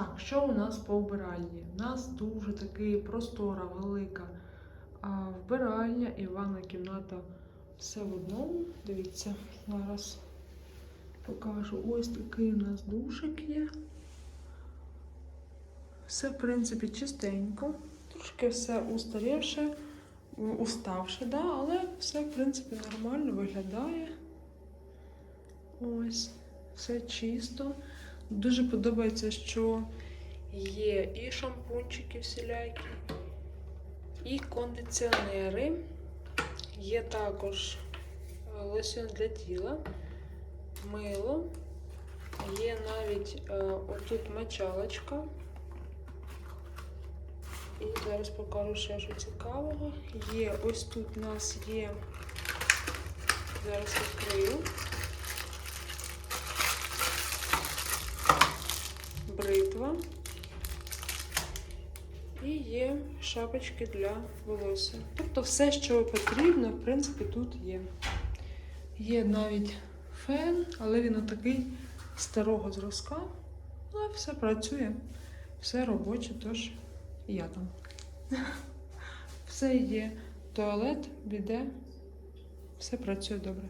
Так, що у нас по вбиральні? У нас дуже такий простора, велика а, вбиральня і ванна кімната все в одному. Дивіться, зараз покажу. Ось такий у нас душик є. Все, в принципі, чистенько. Трошки все устарівше, уставше, да, але все, в принципі, нормально виглядає. Ось, все чисто. Дуже подобається, що є і шампунчики всілякі, і кондиціонери. Є також е, лосьон для тіла, мило. Є навіть е, отут мочалочка. І зараз покажу ще що цікавого. Є ось тут у нас є. Зараз відкрию. Бритва і є шапочки для волосся. Тобто все, що потрібно, в принципі, тут є. Є навіть фен, але він отакий старого зразка. Але все працює, все робоче, тож і я там. Все є. Туалет, біде, все працює добре.